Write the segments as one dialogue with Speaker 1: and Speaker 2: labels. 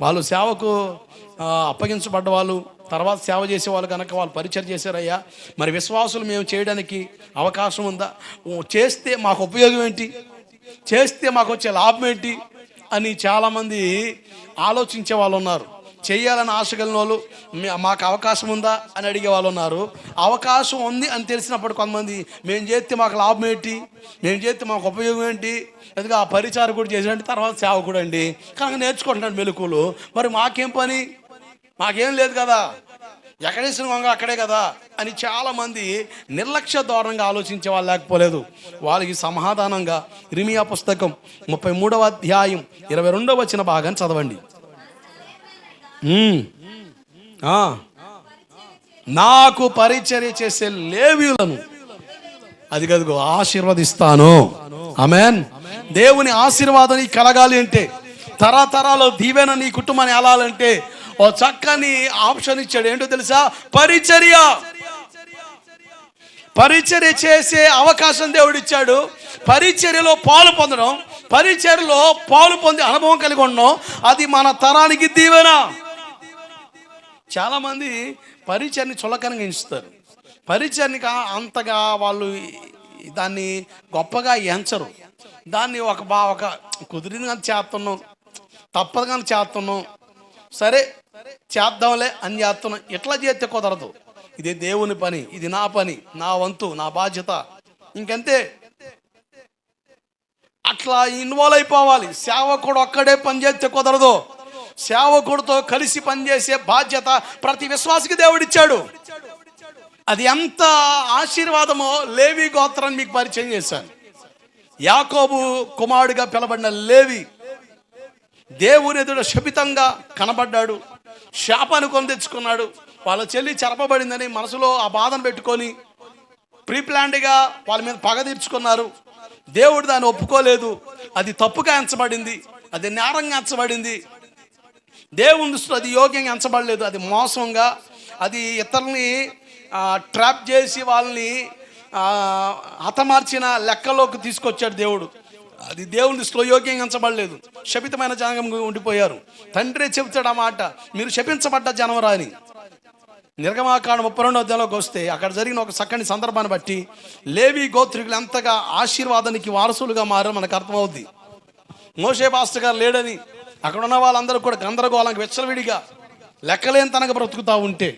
Speaker 1: వాళ్ళు సేవకు అప్పగించబడ్డ వాళ్ళు తర్వాత సేవ చేసే వాళ్ళు కనుక వాళ్ళు పరిచయం చేశారయ్యా మరి విశ్వాసులు మేము చేయడానికి అవకాశం ఉందా? చేస్తే మాకు ఉపయోగం ఏంటి? చేస్తే మాకు వచ్చే లాభం ఏంటి? అని చాలామంది ఆలోచించే వాళ్ళు ఉన్నారు. చేయాలని ఆశ కలిగిన వాళ్ళు మాకు అవకాశం ఉందా? అని అడిగే వాళ్ళు ఉన్నారు. అవకాశం ఉంది అని తెలిసినప్పుడు కొంతమంది మేము చేస్తే మాకు లాభం ఏంటి? మేము చేస్తే మాకు ఉపయోగం ఏంటి? ఎందుకు ఆ పరిచారం కూడా చేసాడంటే తర్వాత సేవ కూడా అండి. కనుక నేర్చుకుంటున్నాడు మెలకులు మరి మాకేం పని? మాకేం లేదు కదా. ఎక్కడేసిన వంగ అక్కడే కదా అని చాలామంది నిర్లక్ష్య ధోరణంగా ఆలోచించే వాళ్ళు లేకపోలేదు. వాళ్ళకి సమాధానంగా ఇరిమియా పుస్తకం ముప్పై మూడవ అధ్యాయం ఇరవై రెండవ వచ్చిన భాగాన్ని చదవండి. నాకు పరిచర్య చేసే లేవీలను అది కదుగో ఆశీర్వదిస్తాను. అమెన్ దేవుని ఆశీర్వాదం నీకు కలగాలి అంటే తరతరాలు దీవెన నీ కుటుంబాన్ని వెళ్ళాలంటే ఓ చక్కని ఆప్షన్ ఇచ్చాడు. ఏంటో తెలుసా? పరిచర్య. పరిచర్య చేసే అవకాశం దేవుడు ఇచ్చాడు. పరిచర్యలో పాలు పొందడం పరిచర్యలో పాలు పొందే అనుభవం కలిగి ఉండడం అది మన తరానికి దీవెన. చాలామంది పరిచయాన్ని చులకనగా ఎంచుతారు. పరిచయాన్ని అంతగా వాళ్ళు దాన్ని గొప్పగా ఎంచరు. దాన్ని ఒక బా ఒక కుదిరింది కానీ చేస్తున్నాం తప్పదు కానీ చేస్తున్నాం. సరే చేద్దాంలే అని చేస్తున్నాం. ఇట్లా చేస్తే కుదరదు. ఇది దేవుని పని ఇది నా పని నా వంతు నా బాధ్యత. ఇంకంతే. అట్లా ఇన్వాల్వ్ అయిపోవాలి. సేవకుడు ఒక్కడే పనిచేస్తే కుదరదు. సేవకుడితో కలిసి పనిచేసే బాధ్యత ప్రతి విశ్వాసికి దేవుడిచ్చాడు. అది ఎంత ఆశీర్వాదమో లేవి గోత్రాన్ని మీకు పరిచయం చేశాను యాకోబు కుమారుడిగా పిలబడిన లేవి దేవుని ఎదుట శపితంగా కనబడ్డాడు. శాపాన్ని కొని తెచ్చుకున్నాడు. వాళ్ళ చెల్లి చెరపబడిందని మనసులో ఆ బాధను పెట్టుకొని ప్రీప్లాండ్గా వాళ్ళ మీద పగ తీర్చుకున్నారు. దేవుడు దాన్ని ఒప్పుకోలేదు. అది తప్పుగా ఎంచబడింది. అది నేరంగా ఎంచబడింది. దేవుని దృష్టిలో అది యోగ్యంగా ఎంచబడలేదు. అది మోసంగా అది ఇతరుల్ని ట్రాప్ చేసి వాళ్ళని హతమార్చిన లెక్కలోకి తీసుకొచ్చాడు దేవుడు. అది దేవుని దృష్టిలో యోగ్యంగా ఎంచబడలేదు. శపితమైన జనంగా ఉండిపోయారు. తండ్రి చెబుతాడు ఆ మాట మీరు శపించబడ్డ జనవరా అని నిర్గమాకాండ ముప్పై రెండో అధ్యాయంలోకి వస్తే అక్కడ జరిగిన ఒక చక్కని సందర్భాన్ని బట్టి లేవి గోత్రికులు ఎంతగా ఆశీర్వాదానికి వారసులుగా మారో మనకు అర్థమవుద్ది. మోషే పాస్టర్ గారు లేడని అక్కడ ఉన్న వాళ్ళందరూ కూడా గందరగోళంగా వెచ్చలవిడిగా లెక్కలేని తనకు బ్రతుకుతా ఉంటే.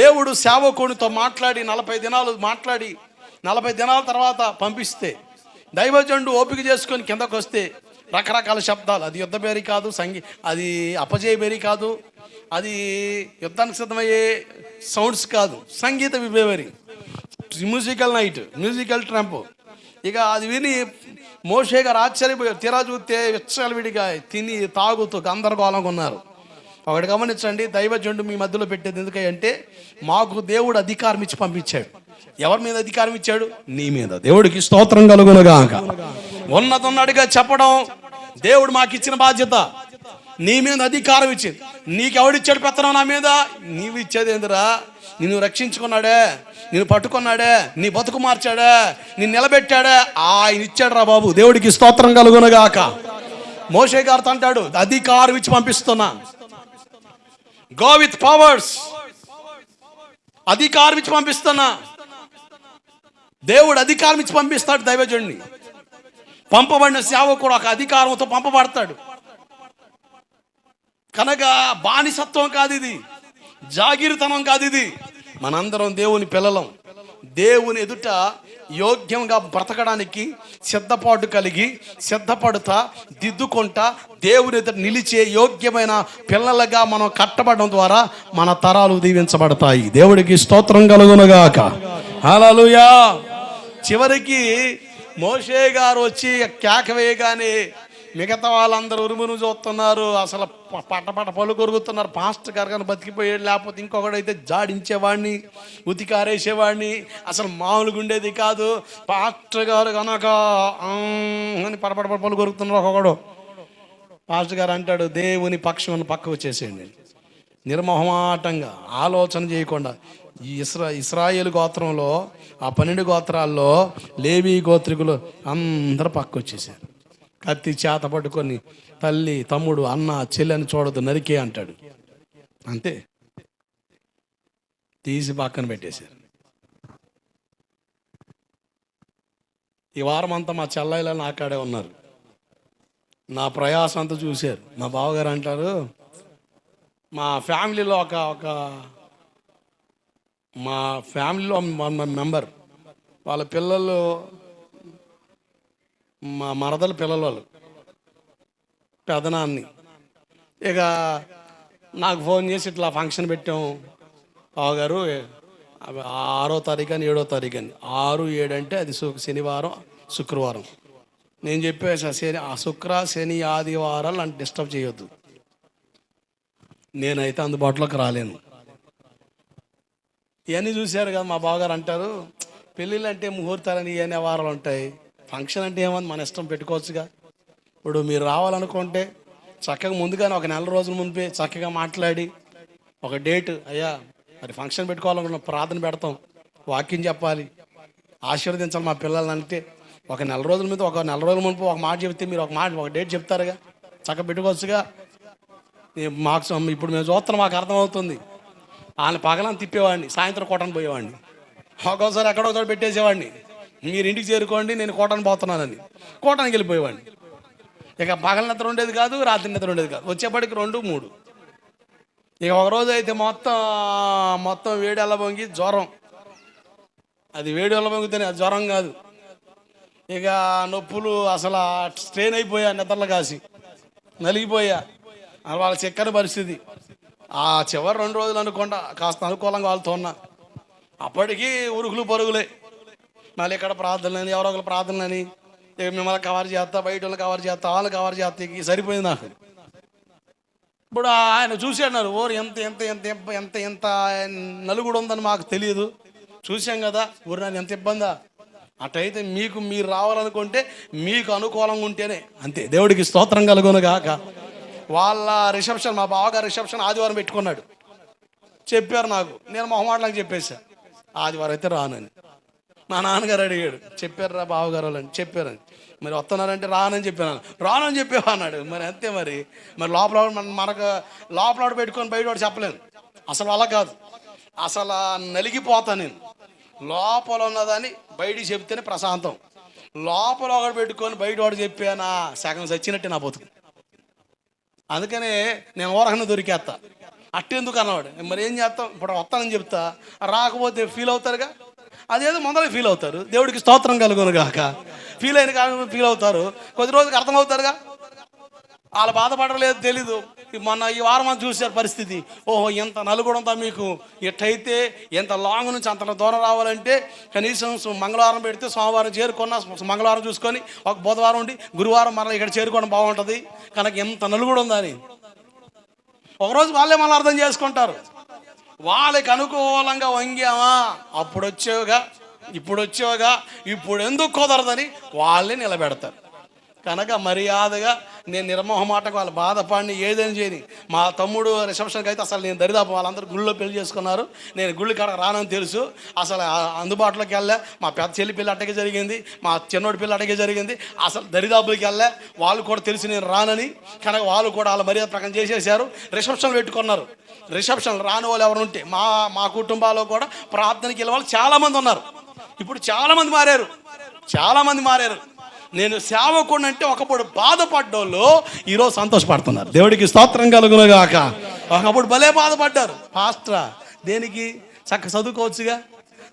Speaker 1: దేవుడు సేవకునితో మాట్లాడి నలభై దినాలు మాట్లాడి నలభై దినాల తర్వాత పంపిస్తే దైవజండు ఓపిక చేసుకొని కిందకు వస్తే రకరకాల శబ్దాలు. అది యుద్ధ బేరీ కాదు సంగీ అది అపజయ బేరీ కాదు అది యుద్ధానికి సిద్ధమయ్యే సౌండ్స్ కాదు. సంగీత విభేవరి. Musical night musical trump. ఇక అది విని మోషే గారు ఆశ్చర్యపోయారు. తీరా చూస్తే విచ్చలవిడిగా తిని తాగుతూ గందరగోళంగా ఉన్నారు. ఒకటి గమనించండి దైవజండు మీ మధ్యలో పెట్టేది ఎందుకంటే మాకు దేవుడు అధికారం ఇచ్చి పంపించాడు. ఎవరి మీద అధికారం ఇచ్చాడు? నీ మీద. దేవుడికి స్తోత్రం కలుగునగాక ఉన్నతున్నడిగా చెప్పడం దేవుడు మాకు ఇచ్చిన బాధ్యత. నీ మీద అధికారం ఇచ్చింది. నీకెవడిచ్చాడు పెత్తనం నా మీద? నీవు ఇచ్చేదేందిరా నిన్ను రక్షించుకున్నాడే నిన్ను పట్టుకున్నాడే నీ బతుకు మార్చాడే నిన్ను నిలబెట్టాడే. ఆయన ఇచ్చాడు రా బాబు. దేవుడికి స్తోత్రం కలుగునగాక. మోషే గారితో అంటాడు అధికారం ఇచ్చి పంపిస్తున్నా. గో విత్ పవర్స్ అధికారం ఇచ్చి పంపిస్తున్నా. దేవుడు అధికారం ఇచ్చి పంపిస్తాడు దైవజుడిని పంపబడిన సేవకుడు ఒక అధికారంతో పంపబడతాడు. కనుక బానిసత్వం కాదు ఇది జాగిరితనం కాదు ఇది మనందరం దేవుని పిల్లలం. దేవుని ఎదుట యోగ్యంగా బ్రతకడానికి సిద్ధపాటు కలిగి సిద్ధపడుతా దిద్దుకుంటా దేవుని ఎదుట నిలిచే యోగ్యమైన పిల్లలుగా మనం కట్టబడడం ద్వారా మన తరాలు దీవించబడతాయి. దేవుడికి స్తోత్రం కలుగునుగాక. హల్లెలూయా. చివరికి మోషే గారు వచ్చి కేక వేయగానే మిగతా వాళ్ళందరూ ఉరుమును చూస్తున్నారు అసలు ప- పటపట పళ్ళు కొరుగుతున్నారు పాస్టర్ గారు కానీ బతికిపోయాడు లేకపోతే ఇంకొకడైతే జాడించేవాడిని ఉతికారేసేవాడిని అసలు మామూలుగా ఉండేది కాదు. పాస్టర్ గారు కనుక అని పడపడ పలు కొరుకుతున్నారు ఒక్కొక్కడు. పాస్టర్ గారు అంటాడు దేవుని పక్షం పక్క వచ్చేసేయండి. నిర్మోహమాటంగా ఆలోచన చేయకుండా ఈ ఇస్రా ఇస్రాయేల్ గోత్రంలో ఆ పన్నెండు గోత్రాల్లో లేవీ గోత్రికులు అందరూ పక్క వచ్చేసారు. కత్తి చేత పట్టుకొని తల్లి తమ్ముడు అన్న చెల్లెని చూడదు నరికే అంటాడు. అంతే. తీసి పక్కన పెట్టేశారు. ఈ వారం అంతా మా చెల్లైలో నాకాడే ఉన్నారు. నా ప్రయాసం అంతా చూశారు. మా బావగారు అంటారు మా ఫ్యామిలీలో ఒక ఒక మా ఫ్యామిలీలో మెంబర్. వాళ్ళ పిల్లలు మా మరదల పిల్లలు వాళ్ళు పెదనాన్ని. ఇక నాకు ఫోన్ చేసి ఇట్లా ఫంక్షన్ పెట్టాము బావగారు ఆరో తారీఖు అని ఏడో తారీఖు అని. ఆరు ఏడు అంటే అది శనివారం శుక్రవారం. నేను చెప్పేసా శని ఆ శుక్ర శని ఆదివారాలు నన్ను డిస్టర్బ్ చేయొద్దు. నేనైతే అందుబాటులోకి రాలేను. ఇవన్నీ చూశారు కదా మా బావగారు అంటారు పెళ్ళిళ్ళు అంటే ముహూర్తాలని ఇవన్నీ వారాలు ఉంటాయి. ఫంక్షన్ అంటే ఏమని మన ఇష్టం పెట్టుకోవచ్చుగా. ఇప్పుడు మీరు రావాలనుకుంటే చక్కగా ముందుగానే ఒక నెల రోజుల ముందే చక్కగా మాట్లాడి ఒక డేట్ అయ్యా మరి ఫంక్షన్ పెట్టుకోవాలనుకున్న ప్రార్థన పెడతాం వాక్యం చెప్పాలి ఆశీర్వదించాలి మా పిల్లల్ని అంటే ఒక నెల రోజుల మీద ఒక నెల రోజుల ముందు ఒక మాట చెప్తే మీరు ఒక మాట ఒక డేట్ చెప్తారుగా. చక్కగా పెట్టుకోవచ్చుగా. మాకు ఇప్పుడు మేము చూస్తాం మాకు అర్థమవుతుంది. ఆయన పగలని తిప్పేవాడిని సాయంత్రం కొట్టని పోయేవాడిని. ఒక్కోసారి ఎక్కడో చోట పెట్టేసేవాడిని. మీరు ఇంటికి చేరుకోండి నేను కోటానికి పోతున్నానని. కోటానికి వెళ్ళిపోయేవాడిని. ఇక పగల నిద్ర ఉండేది కాదు రాత్రి నిద్ర ఉండేది కాదు. వచ్చేప్పటికి రెండు మూడు. ఇక ఒక రోజు అయితే మొత్తం మొత్తం వేడి అల్లబొంగి జ్వరం. అది వేడి అల్లబొంగితేనే అది జ్వరం కాదు. ఇక నొప్పులు అసలు స్ట్రెయిన్ అయిపోయా నిద్రలు కాసి. నలిగిపోయా. వాళ్ళ చక్కని పరిస్థితి. ఆ చివరి రెండు రోజులు అనుకుంటా కాస్త అనుకూలంగా వాళ్ళతో ఉన్నా. అప్పటికీ ఉరుకులు పరుగులే. మళ్ళీ ఇక్కడ ప్రార్థనలని ఎవరో ఒకరు ప్రార్థనలని ఇక మిమ్మల్ని కవర్ చేస్తా బయట వాళ్ళని కవర్ చేస్తా వాళ్ళు కవర్ చేస్తా ఇక సరిపోయింది నాకు. ఇప్పుడు ఆయన చూశాడు ఓరు ఎంత ఎంత ఎంత ఎంత ఎంత నలుగుడు ఉందని మాకు తెలియదు. చూసాం కదా ఊరు నన్ను ఎంత ఇబ్బందా. అటైతే మీకు మీరు రావాలనుకుంటే మీకు అనుకూలంగా ఉంటేనే. అంతే దేవుడికి స్తోత్రం కలుగును గాక. వాళ్ళ రిసెప్షన్ మా బావగారు రిసెప్షన్ ఆదివారం పెట్టుకున్నాడు. చెప్పారు నాకు నేను మొహమాటలకు చెప్పేశా. ఆదివారం అయితే రానని. మా నాన్నగారు అడిగాడు చెప్పారు రా బావగారు అని చెప్పారని. మరి వస్తున్నారంటే రానని చెప్పాను. రానని చెప్పేవా అన్నాడు. మరి అంతే మరి. మరి లోపల మనకు లోపల పెట్టుకొని బయట వాడు చెప్పలేను అసలు అలా కాదు. అసలు నలిగిపోతా నేను. లోపల ఉన్నదని బయటికి చెప్తేనే ప్రశాంతం. లోపల ఒకటి పెట్టుకొని బయట వాడు చెప్పానా? సగం చచ్చినట్టే నా బతుకు. అందుకనే నేను ఊరకనే దొరికేస్తా అట్టెందుకు అన్నవాడు. మరి ఏం చేస్తాం? ఇప్పుడు వస్తానని చెప్తా. రాకపోతే ఫీల్ అవుతారుగా? అదేదో మొదలు ఫీల్ అవుతారు. దేవుడికి స్తోత్రం కలుగును గాక. ఫీల్ అయిన కాదు ఫీల్ అవుతారు. కొద్ది రోజుకి అర్థమవుతారుగా వాళ్ళు బాధపడలేదు తెలీదు. మొన్న ఈ వారం అంతా చూసారు పరిస్థితి. ఓహో ఎంత నలుగుడంతా మీకు? ఎట్టయితే ఎంత లాంగ్ నుంచి అంత దూరం రావాలంటే కనీసం మంగళవారం పెడితే సోమవారం చేరుకున్న మంగళవారం చూసుకొని ఒక బుధవారం ఉండి గురువారం మరలా ఇక్కడ చేరుకోవడం బాగుంటుంది. కనుక ఎంత నలుగుడు ఉందని. ఒకరోజు వాళ్ళే మళ్ళీ అర్థం చేసుకుంటారు. వాళ్ళకి అనుకూలంగా వంగామా? అప్పుడు వచ్చేవుగా ఇప్పుడు వచ్చేవుగా ఇప్పుడు ఎందుకు కుదరదని వాళ్ళే నిలబెడతారు. కనుక మర్యాదగా నేను నిర్మోహమాటకు వాళ్ళు బాధపడిని ఏదైనా చేయని. మా తమ్ముడు రిసెప్షన్కి అయితే అసలు నేను దరిదాపు వాళ్ళందరూ గుళ్ళో పెళ్ళి చేసుకున్నారు. నేను గుళ్ళు కాడ రానని తెలుసు. అసలు అందుబాటులోకి వెళ్ళా మా పెద్ద చెల్లి పిల్ల అట్టగే జరిగింది. మా చిన్నోడి పిల్ల అట్టగే జరిగింది. అసలు దరిదాపులకి వెళ్ళా వాళ్ళు కూడా తెలిసి నేను రానని. కనుక వాళ్ళు కూడా వాళ్ళ మర్యాద ప్రకారం చేసేసారు రిసెప్షన్ పెట్టుకున్నారు. రిసెప్షన్ రాని వాళ్ళు ఎవరు ఉంటే మా మా కుటుంబాల్లో కూడా ప్రార్థనకి వెళ్ళే వాళ్ళు చాలామంది ఉన్నారు. ఇప్పుడు చాలామంది మారారు. చాలామంది మారారు. నేను సేవకుడు అంటే ఒకప్పుడు బాధపడ్డోళ్ళు ఈరోజు సంతోషపడుతున్నారు. దేవుడికి స్తోత్రం కలుగునుగాక ఒకప్పుడు భలే బాధపడ్డారు. పాస్ట్రా దేనికి? చక్క చదువుకోవచ్చుగా?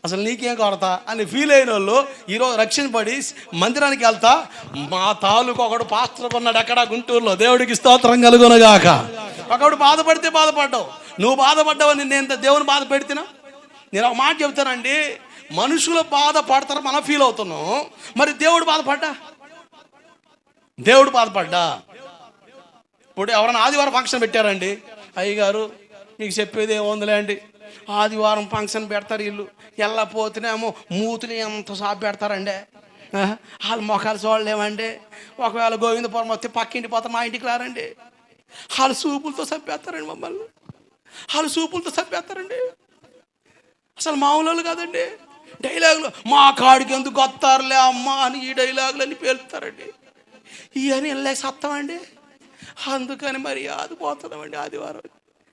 Speaker 1: అసలు నీకేం కొరత? అని ఫీల్ అయిన వాళ్ళు ఈరోజు రక్షణపడి మందిరానికి వెళ్తా మా తాలూకు ఒకడు పాస్టర్ ఉన్నాడు అక్కడ గుంటూరులో. దేవుడికి స్తోత్రం కలుగునుగాక ఒకడు బాధపడితే బాధపడ్డావు. నువ్వు బాధపడ్డావని నేను ఎంత దేవుని బాధ పెడితేనా నేను ఒక మాట చెప్తానండి. మనుషులు బాధపడతారు మనం ఫీల్ అవుతున్నాం. మరి దేవుడు బాధపడ్డా? దేవుడు బాధపడ్డా. ఇప్పుడు ఎవరైనా ఆదివారం ఫంక్షన్ పెట్టారండి. అయ్యగారు మీకు చెప్పేది ఏముందిలే అండి. ఆదివారం ఫంక్షన్ పెడతారు వీళ్ళు. వెళ్ళపోతేనేమో మూతులు ఎంత సాపు పెడతారండి. వాళ్ళు వాళ్ళ మొఖాలు చూడలేమండి. ఒకవేళ గోవిందపురం వస్తే పక్కింటి పోతే మా ఇంటికి రారండి. వాళ్ళు సూపులతో చంపేస్తారండి మమ్మల్ని. వాళ్ళు సూపులతో చంపేస్తారండి. అసలు మామూలు వాళ్ళు కాదండి. డైలాగులు మా కాడికి ఎందుకు వస్తారులే అమ్మా అని ఈ డైలాగులు అని పేలుతారండి. ఇవన్నీ వెళ్ళలేక సత్తామండి అందుకని మర్యాద పోతున్నామండి ఆదివారం.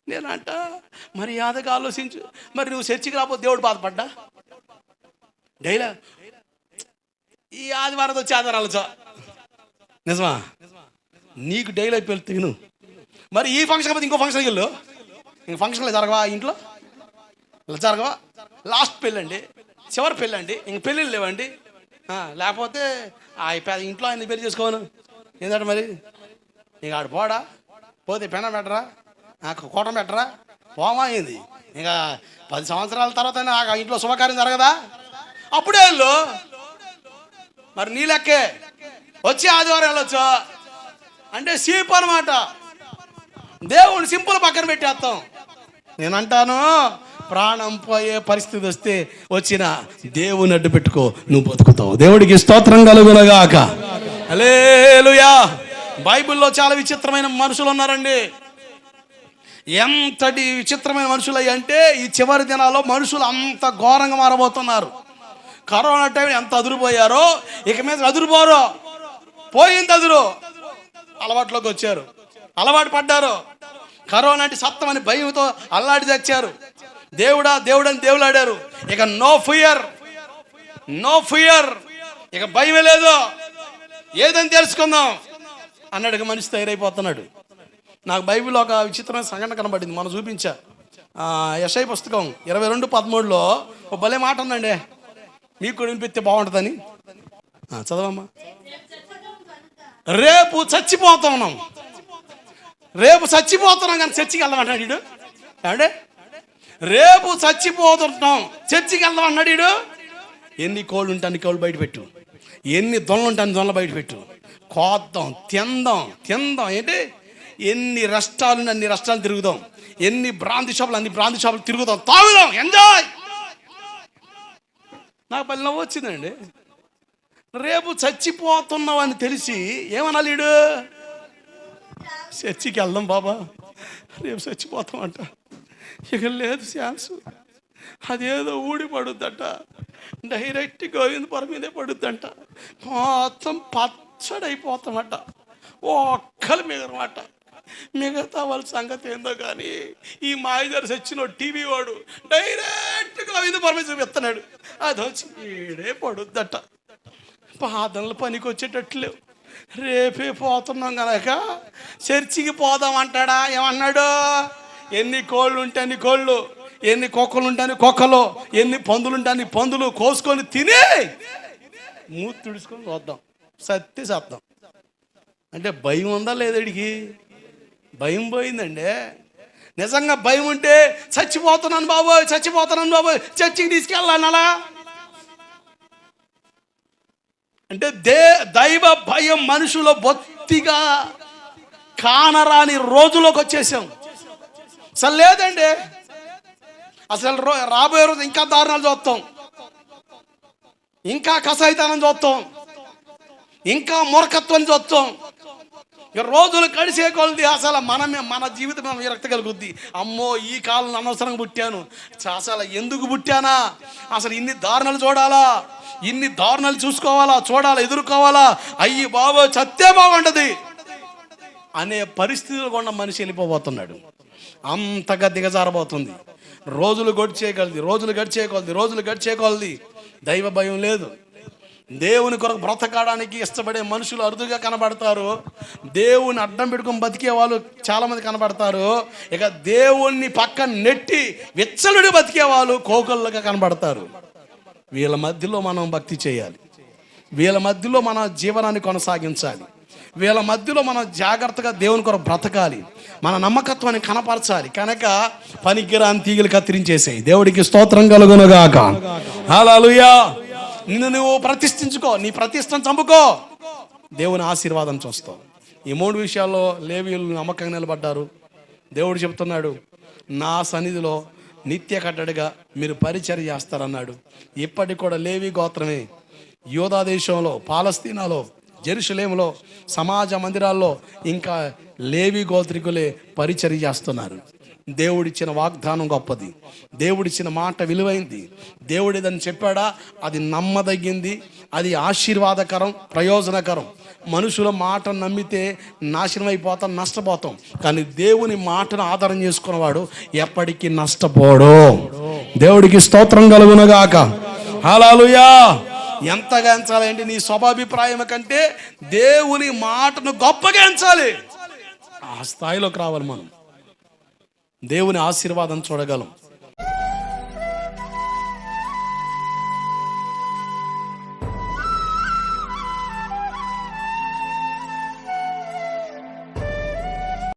Speaker 1: నేనంట మర్యాదగా ఆలోచించు. మరి నువ్వు చర్చికి రాకపోతే దేవుడు బాధపడ్డా? డైలా? ఈ ఆదివారం వచ్చి ఆదివారాలు చా. నిజమా? నీకు డైలీ అయిపోయి తిను. మరి ఈ ఫంక్షన్ కాకపోతే ఇంకో ఫంక్షన్కి వెళ్ళు. ఇంక ఫంక్షన్లు జరగవా ఇంట్లో? ఇలా జరగవా? లాస్ట్ పెళ్ళండి. చివరి పెళ్ళండి. ఇంక పెళ్ళిళ్ళు లేవండి. లేకపోతే ఆ ఇంట్లో ఆయన పెళ్ళి చేసుకోను. ఏంటంటే మరి? ఇక ఆడు పోడా? పోతే పెన పెట్టరా? నాకు కోటం పెట్టరా? పోమా అయింది. ఇంకా పది సంవత్సరాల తర్వాత ఆ ఇంట్లో శుభకార్యం జరగదా? అప్పుడే వెళ్ళు. మరి నీ లెక్కే. వచ్చి ఆదివారం వెళ్ళొచ్చు. అంటే సీప్ అనమాట దేవుడు సింపుల్ పక్కన పెట్టేస్తాం. నేను అంటాను ప్రాణం పోయే పరిస్థితి వస్తే వచ్చిన దేవుని అడ్డు పెట్టుకో. నువ్వు బతుకుతావు. దేవుడికి స్తోత్రం కలుగునగాక. అలేలుయా బైబిల్లో చాలా విచిత్రమైన మనుషులు ఉన్నారండి. ఎంతటి విచిత్రమైన మనుషులు అంటే ఈ చివరి దినాల్లో మనుషులు అంత ఘోరంగా మారబోతున్నారు. కరోనా టైం ఎంత అదురుపోయారో ఇక మీద అదురుపోరు. పోయింది అదురు. అలవాట్లోకి వచ్చారు. అలవాటు పడ్డారు. కరోనా అంటే సత్తం అని భయంతో అల్లాడి తెచ్చారు. దేవుడా దేవుడని దేవులాడారు. ఇక నో ఫియర్ నో ఫియర్ ఇక భయమే లేదు. ఏదని తెలుసుకుందాం. అన్నాడు మనిషి తయారైపోతున్నాడు. నాకు బైబిల్ ఒక విచిత్రమైన సంఘటన కనబడింది. మనం చూపించా. ఆ, పుస్తకం ఇరవై రెండు పదమూడులో ఒక భలే మాట ఉందండి. మీకు కూడా వినిపిస్తే బాగుంటుందని. చదవమ్మా. రేపు చచ్చిపోతున్నాం రేపు చచ్చిపోతున్నాం కానీ చర్చికి వెళ్దామంటాడు వీడు ఏమంటే రేపు చచ్చిపోతున్నాం చర్చికి వెళ్దాం అన్నాడు వీడు ఎన్ని కోళ్ళు ఉంటే అన్ని కోళ్ళు బయట పెట్టు. ఎన్ని దొనలు ఉంటే అన్ని దొనలు బయట పెట్టు. కోద్దాం తిందాం తిందాం. ఏంటి? ఎన్ని రష్టాలు అన్ని రష్టాలు తిరుగుదాం. ఎన్ని బ్రాంతి షాపులు అన్ని బ్రాంతి షాపులు తిరుగుదాం. తాగుదాం. ఎంజాయ్ నాకు పల్లె నవ్వు వచ్చిందండి. రేపు చచ్చిపోతున్నావు అని తెలిసి ఏమనాలి వీడు? చర్చికి వెళ్దాం బాబా. రేపు చచ్చిపోతామంట. ఇక లేదు ఛాన్స్ అదేదో ఊడి పడుద్దంట. డైరెక్ట్ గోవిందపురం మీదే పడుద్దంట. మొత్తం పచ్చడైపోతామట. ఒక్కలు మిగరమాట. మిగతా వాళ్ళ సంగతి ఏందో కానీ ఈ మాయదారి వచ్చిన టీవీ వాడు డైరెక్ట్ గోవిందపురం మీద చూపిస్తున్నాడు. అది వచ్చి ఈడే పడుద్దట. పాదనలు పనికి వచ్చేటట్లు రేపే పోతున్నాం కనుక చర్చికి పోదాం అంటాడా ఏమన్నాడు? ఎన్ని కోళ్ళు ఉంటే అన్ని కోళ్ళు. ఎన్ని కుక్కలు ఉంటే కుక్కలు ఎన్ని పందులు ఉంటే పందులు కోసుకొని తిని మూతి తుడుచుకొని వద్దాం సత్తి సత్తాం అంటే భయం ఉందా లేదడికి భయం పోయిందండి. నిజంగా భయం ఉంటే చచ్చిపోతున్నాను బాబోయ్ చచ్చిపోతున్నాను బాబోయ్ చర్చికి తీసుకెళ్ళాను అలా. అంటే దే దైవ భయం మనుషుల బొత్తిగా కానరాని రోజులోకి వచ్చేసాం. అసలు లేదండి అసలు రాబోయే రోజు ఇంకా దారుణాలు చూస్తాం. ఇంకా కసాయితనం చూస్తాం. ఇంకా మూర్ఖత్వం చూస్తాం. రోజులు గడిచే కొలది అసలు మనమే మన జీవితం మనం విరక్తి కలుగుద్ది. అమ్మో ఈ కాలం అనవసరంగా పుట్టాను. అసలు ఎందుకు పుట్టానా? అసలు ఇన్ని దారుణాలు చూడాలా? ఇన్ని దారుణాలు చూసుకోవాలా? చూడాలా? ఎదుర్కోవాలా? అయ్యి బాబో చత్తే బాగుండదు. అనే పరిస్థితులు కూడా మనిషి వెళ్ళిపోబోతున్నాడు. అంతగా దిగజారబోతుంది. రోజులు గడిచేయగలది రోజులు గడిచేయగలది రోజులు గడిచేయగలది. దైవ భయం లేదు. దేవుని కొరకు బ్రతకడానికి ఇష్టపడే మనుషులు అరుదుగా కనబడతారు. దేవుని అడ్డం పెట్టుకుని బతికే వాళ్ళు చాలామంది కనబడతారు. ఇక దేవుణ్ణి పక్కన నెట్టి విచ్చలుడి బతికే వాళ్ళు కోకళ్ళుగా కనబడతారు. వీళ్ళ మధ్యలో మనం భక్తి చేయాలి. వీళ్ళ మధ్యలో మన జీవనాన్ని కొనసాగించాలి. వీళ్ళ మధ్యలో మనం జాగ్రత్తగా దేవుని కొరకు బ్రతకాలి. మన నమ్మకత్వాన్ని కనపరచాలి. కనుక పనికిరాని తీగలు కత్తిరించేసాయి. దేవుడికి స్తోత్రం కలుగునుగాక. హల్లెలూయా. నిన్ను నువ్వు ప్రతిష్ఠించుకో. నీ ప్రతిష్టను చంపుకో. దేవుని ఆశీర్వాదం చూస్తావు ఈ మూడు విషయాల్లో లేవీలు నమ్మకంగా నిలబడ్డారు. దేవుడు చెప్తున్నాడు నా సన్నిధిలో నిత్య కట్టడిగా మీరు పరిచర్య చేస్తారన్నాడు. ఇప్పటికి కూడా లేవి గోత్రమే యోధా దేశంలో పాలస్తీనాలో జెరూసలేములో సమాజ మందిరాల్లో ఇంకా లేవి గోత్రికులే పరిచర్య చేస్తున్నారు. దేవుడిచ్చిన వాగ్దానం గొప్పది. దేవుడిచ్చిన మాట విలువైంది. దేవుడు ఏదని చెప్పాడా? అది నమ్మదగింది. అది ఆశీర్వాదకరం ప్రయోజనకరం. మనుషుల మాట నమ్మితే నాశనం అయిపోతాం నష్టపోతాం. కానీ దేవుని మాటను ఆధారం చేసుకున్నవాడు ఎప్పటికీ నష్టపోడు. దేవుడికి స్తోత్రం కలుగునగాక. హలాలుయా ఎంతగా ఎంచాలి అంటే నీ స్వభాభిప్రాయం కంటే దేవుని మాటను గొప్పగా ఎంచాలి. ఆ స్థాయిలోకి రావాలి మనం. దేవుని ఆశీర్వాదం చూడగలం.